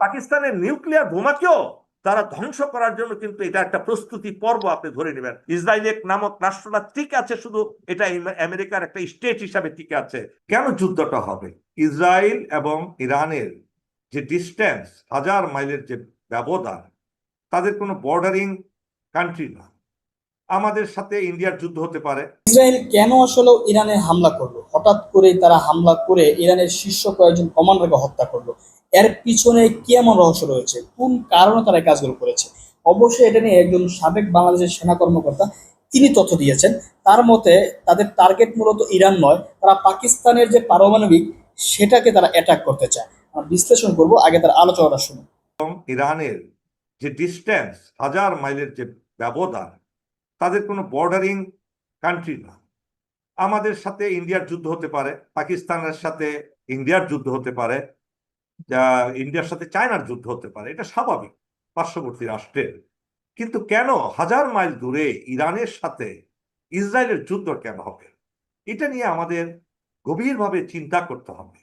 পাকিস্তানের নিউক্লিয়ার বোমাকেও তারা ধ্বংস করার জন্য কিন্তু এটা একটা প্রস্তুতি পর্ব আপনি ধরে নেবেন। ইসরায়েল নামক রাষ্ট্রটা ঠিক আছে, শুধু এটা আমেরিকার একটা স্টেট হিসাবে ঠিক আছে। কেন যুদ্ধটা হবে? ইসরায়েল এবং ইরানের যে ডিস্টেন্স, হাজার মাইলের যে ব্যবধান, তাদের কোনো বর্ডারিং কান্ট্রি না। আমাদের সাথে ইন্ডিয়ার যুদ্ধ হতে পারে। ইসরায়েল কেন আসলে ইরানে হামলা করল? হঠাৎ করে তারা হামলা করে ইরানের শীর্ষ কয়েকজন কমান্ডারকে হত্যা করল। এর পিছনে কি এমন রহস্য রয়েছে? কোন কারণে তারা এই কাজগুলো করেছে? অবশ্যই এটা নিয়ে একজন সাবেক বাংলাদেশের সেনা কর্মকর্তা, তিনি তথ্য দিয়েছেন। তার মতে, তাদের টার্গেট মূলত ইরান নয়, তারা পাকিস্তানের যে পারমাণবিক, সেটাকে তারা অ্যাটাক করতে চায়। আমরা বিশ্লেষণ করব, আগে তার আলোচনাটা শুনুন। এবং ইরানের যে ডিস্টেন্স হাজার মাইলের যে ব্যবধান, তাদের কোনো বর্ডারিং কান্ট্রি না। আমাদের সাথে ইন্ডিয়ার যুদ্ধ হতে পারে, পাকিস্তানের সাথে ইন্ডিয়ার যুদ্ধ হতে পারে যা ইন্ডিয়ার সাথে চায়নার যুদ্ধ হতে পারে, এটা স্বাভাবিক পার্শ্ববর্তী রাষ্ট্রের। কিন্তু কেন হাজার মাইল দূরে ইরানের সাথে ইসরায়েলের যুদ্ধ কেন হবে? এটা নিয়ে আমাদের গভীরভাবে চিন্তা করতে হবে।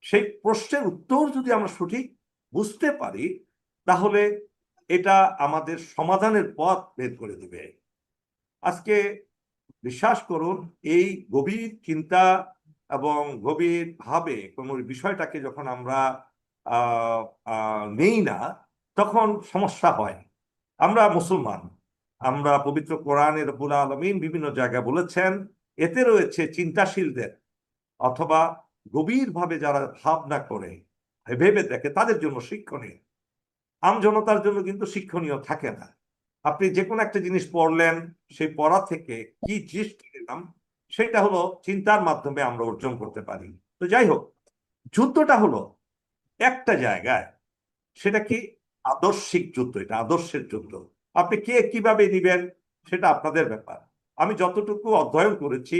সেই প্রশ্নের উত্তর যদি আমরা সঠিক বুঝতে পারি, তাহলে এটা আমাদের সমাধানের পথ বের করে দেবে। আজকে বিশ্বাস করুন, এই গভীর চিন্তা এবং গভীর ভাবে কোনো বিষয়টাকে যখন আমরা নেই না, তখন সমস্যা হয়। আমরা মুসলমান। আমরা পবিত্র কোরআনের রব্বুল আলমিন বিভিন্ন জায়গায় বলেছেন, এতে রয়েছে চিন্তাশীলদের অথবা গভীরভাবে যারা ভাবনা করে, ভেবে দেখে, তাদের জন্য শিক্ষণীয়। আম জনতার জন্য কিন্তু শিক্ষণীয় থাকে না। আপনি যে কোনো একটা জিনিস পড়লেন, সেই পড়া থেকে কি দৃষ্টি নিলাম সেটা হলো চিন্তার মাধ্যমে আমরা অর্জন করতে পারি। তো যাই হোক যুদ্ধটা হলো একটা জায়গায়। সেটা কি আদর্শিক যুদ্ধ? এটা আদর্শের যুদ্ধ। আপনি কে কীভাবে নিবেন সেটা আপনাদের ব্যাপার। আমি যতটুকু অধ্যয়ন করেছি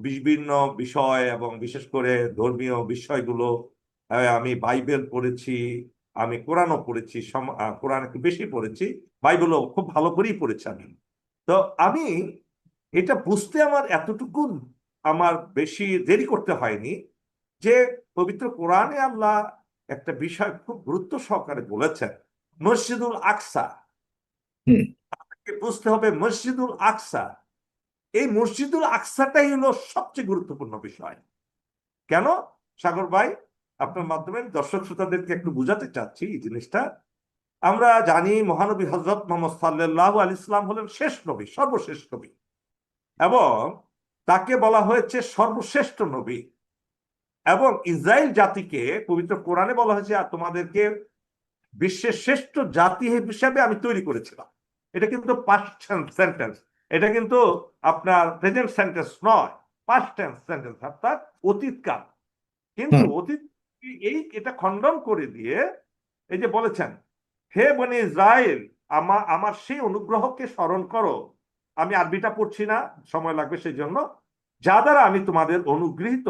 বিভিন্ন বিষয় এবং বিশেষ করে ধর্মীয় বিষয়গুলো আহ, আমি বাইবেল পড়েছি আমি কোরআনও পড়েছি কোরআন একটু বেশি পড়েছি বাইবেলও খুব ভালো করেই পড়েছি আমি। তো আমি এটা বুঝতে আমার এতটুকু আমার বেশি দেরি করতে হয়নি যে পবিত্র কোরআনে আল্লাহ একটা বিষয় খুব গুরুত্ব সহকারে বলেছেন মসজিদুল আকসা। আপনাকে বুঝতে হবে মসজিদুল আকসা। এই মসজিদুল আকসাটাই হলো সবচেয়ে গুরুত্বপূর্ণ বিষয়। কেন? সাগর ভাই আপনার মাধ্যমে দর্শক শ্রোতাদেরকে একটু বুঝাতে চাচ্ছি এই জিনিসটা। আমরা জানি মহানবী হজরত মোহাম্মদ সাল্লাহ আল ইসলাম হলেন শেষ নবী সর্বশেষ নবী। এবং তাকে বলা হয়েছে সর্বশ্রেষ্ঠ নবী। এবং ইসরায়েল জাতিকে পবিত্র কোরআনে বলা হয়েছে আর তোমাদেরকে বিশ্বের শ্রেষ্ঠ জাতি হিসাবে আমি তৈরি করেছিলাম। এটা কিন্তু পাস্ট সেন্টেন্স এটা কিন্তু আপনার প্রেজেন্ট সেন্টেন্স নয় পাস্ট টেন্স সেন্টেন্স অর্থাৎ অতীতকাল। কিন্তু অতীত এই এটা খণ্ডন করে দিয়ে এই যে বলেছেন হে বনে ইসরায়েল আমার আমার সেই অনুগ্রহকে স্মরণ করো আমি আরবিটা পড়ছি না, সময় লাগবে সেই জন্য যা দ্বারা আমি তোমাদের অনুগৃহীত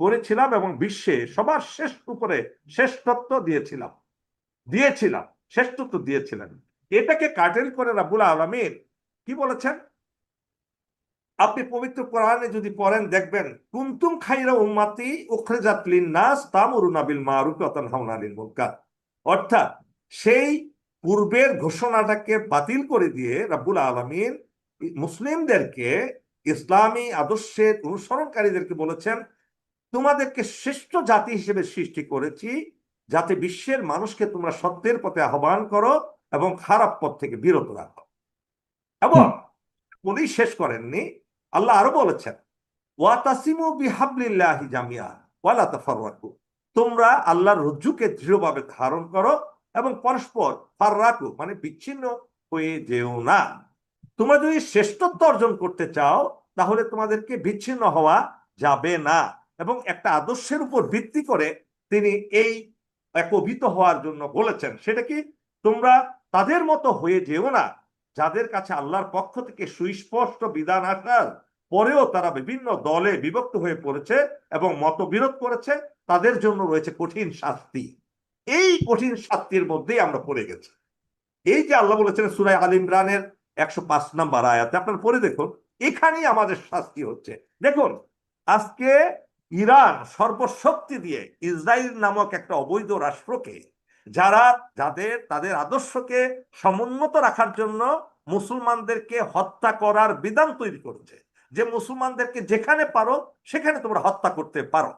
করেছিলাম এবং বিশ্বে সবার শ্রেষ্ঠ উপরে শ্রেষ্ঠত্ব দিয়েছিলাম। দিয়েছিলাম, শ্রেষ্ঠত্ব দিয়েছিলেন। এটাকে কাটেল করে রাবুল আলমীর কি বলেছেন? আপনি পবিত্র কোরআনে যদি পড়েন দেখবেন, কুন্তুম খাইরা উম্মাতি উখরেজাত লিন্নাস তামুরুনা বিল মারুফ ওয়া তানহাউনা আনিল মুনকার অর্থাৎ সেই পূর্বের ঘোষণাটাকে বাতিল করে দিয়ে রাব্বুল আলামিন মুসলিমদেরকে ইসলামী আদর্শের অনুসরণকারীদেরকে বলেছেন তোমাদেরকে শ্রেষ্ঠ জাতি হিসেবে সৃষ্টি করেছি যাতে বিশ্বের মানুষকে তোমরা সত্যের পথে আহ্বান করো এবং খারাপ পথ থেকে বিরত রাখো। এবং বলেই শেষ করেননি আল্লাহ আরও বলেছেন ওয়াতাসিমু বিহাবলিল্লাহি জামিয়া ওয়ালা তাফাররাকু। তোমরা আল্লাহর রজ্জুকে দৃঢ়ভাবে ধারণ করো এবং পরস্পর ফাররাকু মানে বিচ্ছিন্ন হয়ে যেও না। তোমরা যদি শ্রেষ্ঠত্ব অর্জন করতে চাও, তাহলে তোমাদেরকে বিচ্ছিন্ন হওয়া যাবে না। এবং একটা আদর্শের উপর ভিত্তি করে তিনি এই একবিত হওয়ার জন্য বলেছেন। সেটা কি? তোমরা তাদের মতো হয়ে যেও না, যাদের কাছে আল্লাহর পক্ষ থেকে সুস্পষ্ট বিধান আসার পরেও তারা বিভিন্ন দলে বিভক্ত হয়ে পড়েছে এবং মতবিরোধ করেছে, তাদের জন্য রয়েছে কঠিন শাস্তি। এই কঠিন শাস্তির মধ্যেই আমরা পড়ে গেছি। এই যে আল্লাহ বলেছেন সুরাই আল ইমরানের একশো পাঁচ নাম্বার আয়াতে আপনার পড়ে দেখুন এখানেই আমাদের শাস্তি হচ্ছে। দেখুন আজকে ইরান সর্বশক্তি দিয়ে ইসরায়েল নামক একটা অবৈধ রাষ্ট্রকে যারা যাদের তাদের আদর্শকে সমুন্নত রাখার জন্য মুসলমানদেরকে হত্যা করার বিধান তৈরি করেছে। যে মুসলমানদেরকে যেখানে পারো সেখানে তোমরা হত্যা করতে পারো।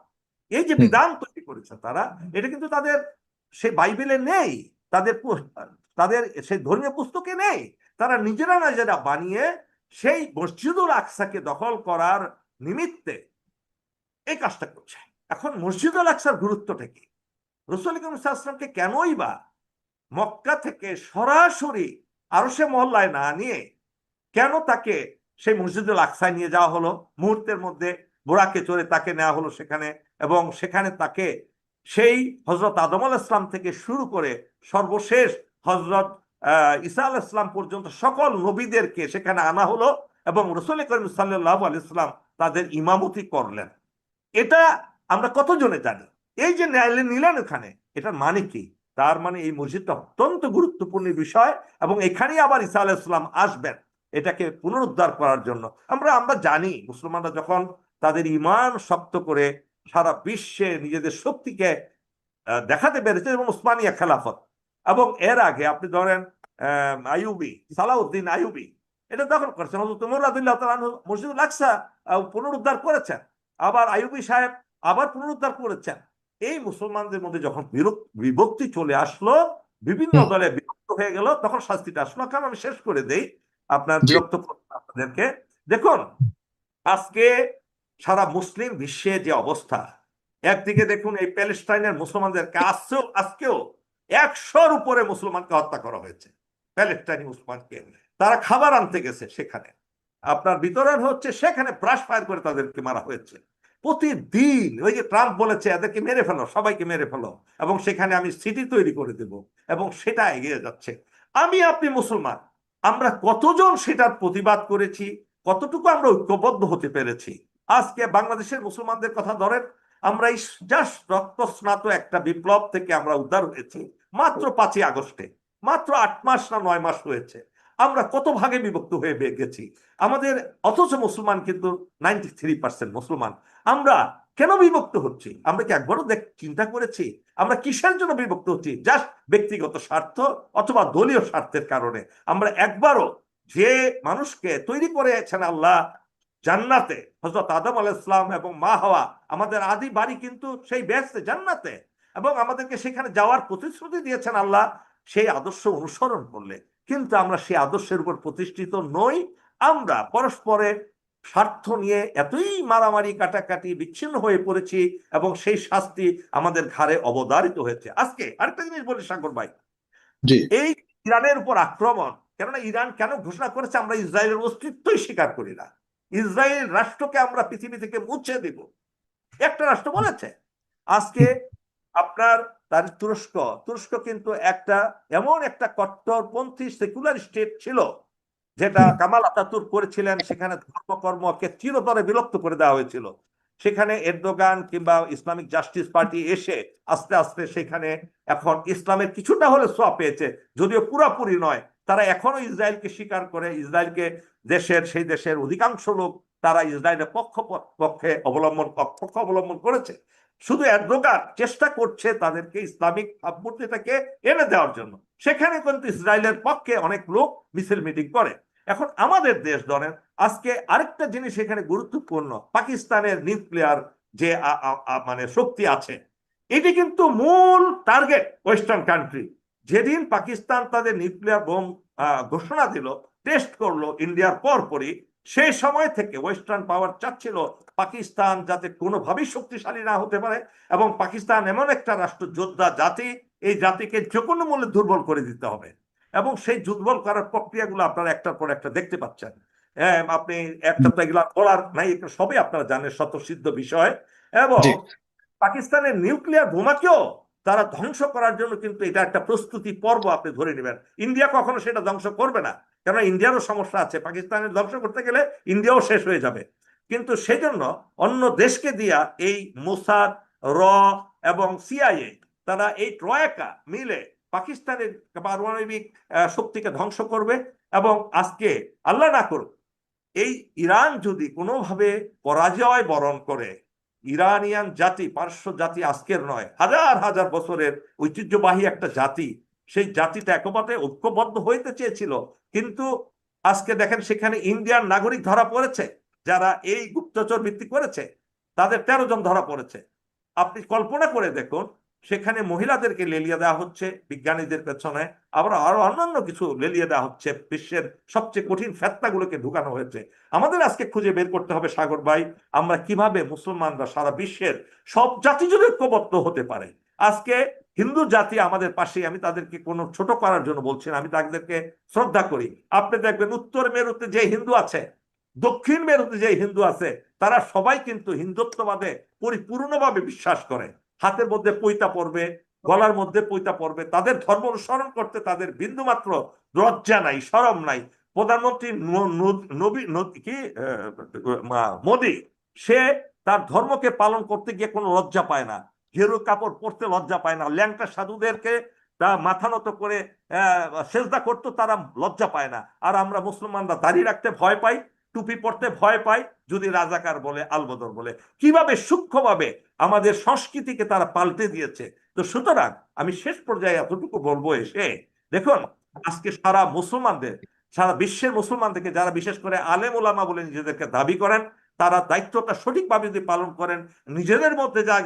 এই যে। বিধান তৈরি করেছে তারা এটা কিন্তু তাদের সে বাইবেলে নেই তাদের তাদের সেই ধর্মীয় পুস্তকে নেই। তারা নিজেরা নিজেরা বানিয়ে সেই মসজিদুল আকসাকে দখল করার নিমিত্তে এই কাজটা করছে। এখন মসজিদুল আকসার গুরুত্বটা কি? রসুল ইসলামকে কেনই বা মক্কা থেকে সরাসরি আরও সে মহল্লায় না নিয়ে কেন তাকে সেই মসজিদুল আকসায় নিয়ে যাওয়া হলো? মুহূর্তের মধ্যে বোরাকে চড়ে তাকে নেওয়া হলো সেখানে এবং সেখানে তাকে সেই হজরত আদম আল ইসলাম থেকে শুরু করে সর্বশেষ হজরত ঈসা আল ইসলাম পর্যন্ত সকল নবীদেরকে সেখানে আনা হলো এবং রসুল করিম সাল্লাহ আল ইসলাম তাদের ইমামতি করলেন। এটা আমরা কতজনে জানি? এই যে ন্যায়ালয় নিলেন ওখানে এটার মানে কি? তার মানে এই মসজিদটা অত্যন্ত গুরুত্বপূর্ণ বিষয় এবং এখানেই আবার ঈসা আলাহ ইসলাম আসবেন এটাকে পুনরুদ্ধার করার জন্য। আমরা আমরা জানি মুসলমানরা যখন তাদের ইমান শক্ত করে সারা বিশ্বে নিজেদের শক্তিকে দেখাতে পেরেছে এবং উসমানিয়া খেলাফত এবং এর আগে আপনি ধরেন আহ, আইয়ুবি সালাউদ্দিন আইয়ুবি এটা দখল করেছেন। হযরত উমর রাদিয়াল্লাহু মসজিদুল আকসা পুনরুদ্ধার করেছেন। আবার আইয়ুবি সাহেব আবার পুনরুদ্ধার করেছেন। এই মুসলমানদের মধ্যে যখন বিভক্তি চলে আসলো বিভিন্ন দলে বিভক্ত হয়ে গেল তখন শাস্তিটা আসলো। কারণ আমি শেষ করে দেই আপনার বিরক্ত আপনাদেরকে। দেখুন আজকে সারা মুসলিম বিশ্বে যে অবস্থা একদিকে দেখুন এই প্যালেস্টাইনের মুসলমানদেরকে আজকেও আজকেও একশোর উপরে মুসলমানকে হত্যা করা হয়েছে। প্যালেস্টাইনি মুসলমানকে তারা খাবার আনতে গেছে সেখানে। আপনার বিতরণ হচ্ছে সেখানে ব্রাশ ফায়ার করে তাদেরকে মারা হয়েছে। প্রতিদিন ওই যে ট্রাম্প বলেছে, এদেরকে মেরে ফেলো, সবাইকে মেরে ফেলো এবং সেখানে আমি সিটি তৈরি করে দেব এবং সেটা এগিয়ে যাচ্ছে। আমি, আপনি মুসলমান, আমরা কতজন সেটার প্রতিবাদ করেছি, কতটুকু আমরা ঐক্যবদ্ধ হতে পেরেছি? আজকে বাংলাদেশের মুসলমানদের কথা ধরেন আমরা এই জাস্ট রক্তস্নাত একটা বিপ্লব থেকে আমরা উদ্ধার হয়েছি। মাত্র পাঁচই আগস্টে, মাত্র আট মাস না নয় মাস হয়েছে। আমরা কত ভাগে বিভক্ত হয়ে গেছি? আমাদের অথচ মুসলমান কিন্তু নাইনটি থ্রি পার্সেন্ট মুসলমান। আমরা কেন বিভক্ত হচ্ছি? আমরা কি একবারও দেখ চিন্তা করেছি? আমরা কিসের জন্য বিভক্ত হচ্ছি? জাস্ট ব্যক্তিগত স্বার্থ অথবা দলীয় স্বার্থের কারণে। আমরা একবারও যে মানুষকে তৈরি করেছেন আল্লাহ জান্নাতে। হজরত আদম আল ইসলাম এবং মা হওয়া আমাদের আদি বাড়ি কিন্তু সেই ব্যস্ত জান্নাতে। এবং আমাদেরকে সেখানে যাওয়ার প্রতিশ্রুতি দিয়েছেন আল্লাহ সেই আদর্শ অনুসরণ করলে। কিন্তু আমরা সেই আদর্শের উপর প্রতিষ্ঠিত নই। আমরা পরস্পরের স্বার্থ নিয়ে এতই মারামারি কাটাকাটি বিচ্ছিন্ন হয়ে পড়েছি এবং সেই শাস্তি আমাদের ঘাড়ে অবদারিত হয়েছে। আজকে আরেকটা জিনিস বলি সাগর ভাই। এই ইরানের উপর আক্রমণ কেননা ইরান কেন ঘোষণা করেছে আমরা ইসরায়েলের অস্তিত্বই স্বীকার করি না। ইসরায়েল রাষ্ট্রকে আমরা পৃথিবী থেকে মুছে দেব। একটা রাষ্ট্র বলেছে, আজকে আপনার তার তুরস্ক তুরস্ক কিন্তু একটা এমন একটা কট্টরপন্থী সেকুলার স্টেট ছিল, যেটা কামাল আতাতুর করেছিলেন, সেখানে ধর্মকর্মকে চিরতরে বিলুপ্ত করে দেওয়া হয়েছিল। সেখানে এরদোগান কিংবা ইসলামিক জাস্টিস পার্টি এসে আস্তে আস্তে সেখানে এখন ইসলামের কিছুটা হলে সোয়া পেয়েছে, যদিও পুরাপুরি নয় তারা এখনও ইসরায়েলকে স্বীকার করে, ইসরায়েলকে দেশের, সেই দেশের অধিকাংশ লোক তারা ইসরায়েলের পক্ষ, পক্ষে অবলম্বন, পক্ষ অবলম্বন করেছে। শুধু এরদোগান চেষ্টা করছে তাদেরকে ইসলামিক ভাবমূর্তিটাকে এনে দেওয়ার জন্য। সেখানে কিন্তু ইসরায়েলের পক্ষে অনেক লোক মিছিল মিটিং করে। এখন আমাদের দেশ ধরেন, আজকে আরেকটা জিনিস এখানে গুরুত্বপূর্ণ, পাকিস্তানের নিউক্লিয়ার যে মানে শক্তি আছে, এটি কিন্তু মূল টার্গেট ওয়েস্টার্ন কান্ট্রি। যেদিন পাকিস্তান তাদের নিউক্লিয়ার বোম ঘোষণা দিল টেস্ট করল ইন্ডিয়ার পরপরই সেই সময় থেকে ওয়েস্টার্ন পাওয়ার চাচ্ছিল পাকিস্তান যাতে কোনোভাবেই শক্তিশালী না হতে পারে এবং পাকিস্তান এমন একটা রাষ্ট্র যোদ্ধা জাতি এই জাতিকে যে কোনো মূল্যে দুর্বল করে দিতে হবে। এবং সেই দুর্বল করার প্রক্রিয়াগুলো আপনারা একটার পর একটা দেখতে পাচ্ছেন। হ্যাঁ, আপনি একটা তো এগুলা বলার নাই সবই আপনারা জানেন স্বতঃসিদ্ধ বিষয়। এবং পাকিস্তানের নিউক্লিয়ার বোমাকেও তারা ধ্বংস করার জন্য কিন্তু এটা একটা প্রস্তুতি পর্ব আপনি ধরে নেবেন। ইন্ডিয়া কখনো সেটা ধ্বংস করবে না। কেননা ইন্ডিয়ারও সমস্যা আছে। পাকিস্তানের ধ্বংস করতে গেলে ইন্ডিয়াও শেষ হয়ে যাবে। কিন্তু সেজন্য অন্য দেশকে দিয়া এই মোসাদ, র এবং সিআইএ তারা এই ট্রয়াকা মিলে পাকিস্তানের পারমাণবিক শক্তিকে ধ্বংস করবে এবং আজকে আল্লাহ না করুক, এই ইরান যদি কোনোভাবে পরাজয় বরণ করে ইরানিয়ান জাতি, পার্শ্ব জাতি আজকের নয়, হাজার হাজার বছরের ঐতিহ্যবাহী একটা জাতি। সেই জাতিটা একমাত্র ঐক্যবদ্ধ হইতে চেয়েছিল। কিন্তু আজকে দেখেন সেখানে ইন্ডিয়ান নাগরিক ধরা পড়েছে, যারা এই গুপ্তচর ভিত্তি করেছে, তাদের তেরো জন ধরা পড়েছে। আপনি কল্পনা করে দেখুন সেখানে মহিলাদেরকে লেলিয়ে দেওয়া হচ্ছে, বিজ্ঞানীদের পেছনে। আবার আরও অন্যান্য কিছু লেলিয়ে দেওয়া হচ্ছে, বিশ্বের সবচেয়ে কঠিন ফেতনাগুলোকে ঢুকানো হয়েছে। আমাদের আজকে খুঁজে বের করতে হবে, সাগর ভাই, আমরা কীভাবে মুসলমানরা সারা বিশ্বের সব জাতি জুড়ে ঐক্যবদ্ধ হতে পারে। আজকে হিন্দু জাতি আমাদের পাশে, আমি তাদেরকে কোনো ছোট করার জন্য বলছি না, আমি তাদেরকে শ্রদ্ধা করি। আপনি দেখবেন উত্তর মেরুতে যে হিন্দু আছে, দক্ষিণ মেরুতে যে হিন্দু আছে, তারা সবাই কিন্তু হিন্দুত্ববাদে পরিপূর্ণভাবে বিশ্বাস করে। হাতের মধ্যে পৈতা পড়বে গলার মধ্যে পৈতা পড়বে তাদের ধর্ম অনুসরণ করতে তাদের বিন্দুমাত্র লজ্জা নাই শরম নাই। প্রধানমন্ত্রী কি মোদী সে তার ধর্মকে পালন করতে গিয়ে কোনো লজ্জা পায় না। ঘেরু কাপড় পরতে লজ্জা পায় না ল্যাংটা সাধুদেরকে তা মাথা নত করে আহ, সেজদা করতে তারা লজ্জা পায় না। আর আমরা মুসলমানরা দাঁড়িয়ে রাখতে ভয় পাই টুপি পরতে ভয় পাই যদি রাজাকার বলে, আলবদর বলে। কীভাবে সূক্ষ্মভাবে আমাদের সংস্কৃতিকে তারা পাল্টে দিয়েছে? তো সুতরাং আমি শেষ পর্যায়ে এতটুকু বলব এসে, দেখুন, আজকে সারা মুসলমানদের, সারা বিশ্বের মুসলমানদেরকে যারা বিশেষ করে আলেম ওলামা বলে নিজেদেরকে দাবি করেন, তারা দায়িত্বটা সঠিকভাবে যদি পালন করেন, নিজেদের মধ্যে যা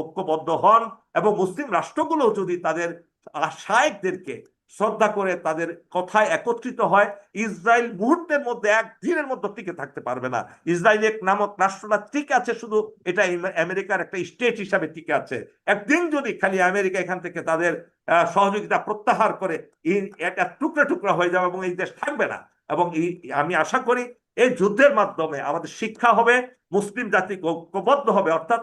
ঐক্যবদ্ধ হন এবং মুসলিম রাষ্ট্রগুলো যদি তাদের শায়েকদেরকে শ্রদ্ধা করে তাদের কথায় একত্রিত হয় ইসরায়েল মুহূর্তের মধ্যে এক দিনের মধ্যে টিকে থাকতে পারবে না। ইসরায়েল এক নামক রাষ্ট্রটা টিকে আছে, শুধু এটা আমেরিকার একটা স্টেট হিসাবে টিকে আছে। একদিন যদি খালি আমেরিকা এখান থেকে তাদের সহযোগিতা প্রত্যাহার করে এটা টুকরা টুকরা হয়ে যাবে এবং এই দেশ থাকবে না। এবং আমি আশা করি এই যুদ্ধের মাধ্যমে আমাদের শিক্ষা হবে, মুসলিম জাতি ঐক্যবদ্ধ হবে। অর্থাৎ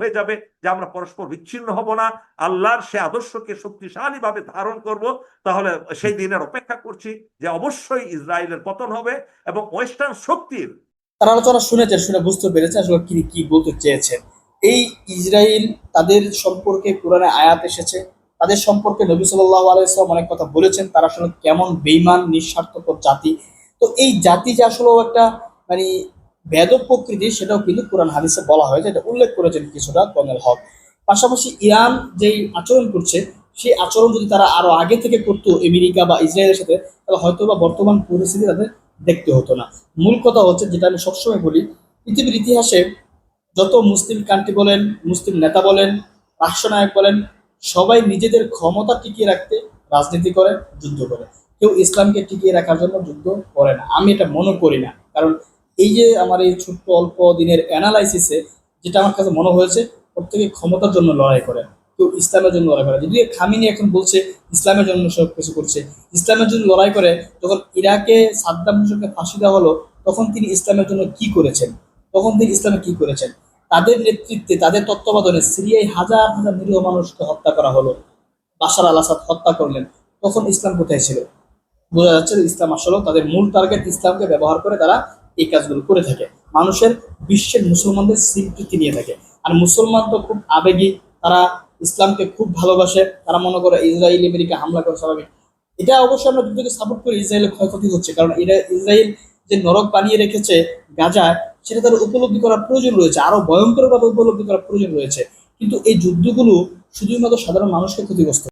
হয়ে যাবে যে আমরা পরস্পর বিচ্ছিন্ন হব না। আল্লাহর সে আদর্শকে শক্তিশালী ভাবে ধারণ করব। তাহলে সেই দিনের অপেক্ষা করছি যে অবশ্যই ইসরায়েলের পতন হবে এবং ওয়েস্টার্ন শক্তির তারা আলোচনা শুনেছেন, শুনে বুঝতে পেরেছে আসলে কি কি বলতে চেয়েছেন। এই ইসরায়েল তাদের সম্পর্কে কোরআনে আয়াত এসেছে। তাদের সম্পর্কে নবী সাল্লাহ আলাইসলাম অনেক কথা বলেছেন। তারা আসলে কেমন বেইমান নিঃস্বার্থপর জাতি। তো এই জাতি যে আসলে একটা মানে বেদ প্রকৃতি সেটাও কিন্তু কোরআন হাদিসে বলা হয়েছে। এটা উল্লেখ করেছেন কিছুটা কর্নেল হক। পাশাপাশি ইরান যেই আচরণ করছে, সেই আচরণ যদি তারা আরও আগে থেকে করতো আমেরিকা বা ইসরায়েলের সাথে, তাহলে হয়তো বা বর্তমান পরিস্থিতি তাদের দেখতে হতো না। মূল কথা হচ্ছে যেটা আমি সবসময় বলি, পৃথিবীর ইতিহাসে যত মুসলিম কান্ট্রি বলেন, মুসলিম নেতা বলেন, রাষ্ট্রনায়ক বলেন সবাই নিজেদের ক্ষমতা টিকিয়ে রাখতে রাজনীতি করে, যুদ্ধ করে। কেউ ইসলামকে টিকিয়ে রাখার জন্য যুদ্ধ করে না। আমি এটা মনে করি না। কারণ এই যে আমার এই ছোট্ট, অল্প দিনের অ্যানালাইসিসে যেটা আমার কাছে মনে হয়েছে, প্রত্যেকে ক্ষমতার জন্য লড়াই করে, কেউ ইসলামের জন্য লড়াই করে। যদি খামিনি এখন বলছে, ইসলামের জন্য সব কিছু করছে। ইসলামের জন্য লড়াই করে, যখন ইরাকে সাদ্দাম হোসেনকে ফাঁসি দেওয়া হলো, তখন তিনি ইসলামের জন্য কি করেছেন? তখন তিনি ইসলামে কি করেছেন? তাদের নেতৃত্বে, তাদের তত্ত্বাবধানে সিরিয়ায় হাজার হাজার নিরীহ মানুষকে হত্যা করা হলো। বাশার আল আসাদ হত্যা করলেন। তখন ইসলাম কোথায় ছিল? বোঝা যাচ্ছে ইসলাম আসলে তাদের মূল টার্গেট ইসলামকে ব্যবহার করে তারা এই কাজগুলো করে থাকে। মানুষের বিশ্বের মুসলমানদের স্বীকৃতি নিয়ে থাকে। আর মুসলমান তো খুব আবেগী, তারা ইসলামকে খুব ভালোবাসে, তারা মনে করে ইসরায়েল, আমেরিকা হামলা করে, স্বাভাবিক। এটা অবশ্যই আমরা যুদ্ধকে সাপোর্ট করি ইসরায়েলের ক্ষয়ক্ষতি হচ্ছে, কারণ এটা ইসরায়েল যে নরক বানিয়ে রেখেছে গাজা সেটা তার উপলব্ধি করার প্রয়োজন রয়েছে। আরও ভয়ঙ্করভাবে উপলব্ধি করার প্রয়োজন রয়েছে। কিন্তু এই যুদ্ধগুলো শুধুমাত্র সাধারণ মানুষকে ক্ষতিগ্রস্ত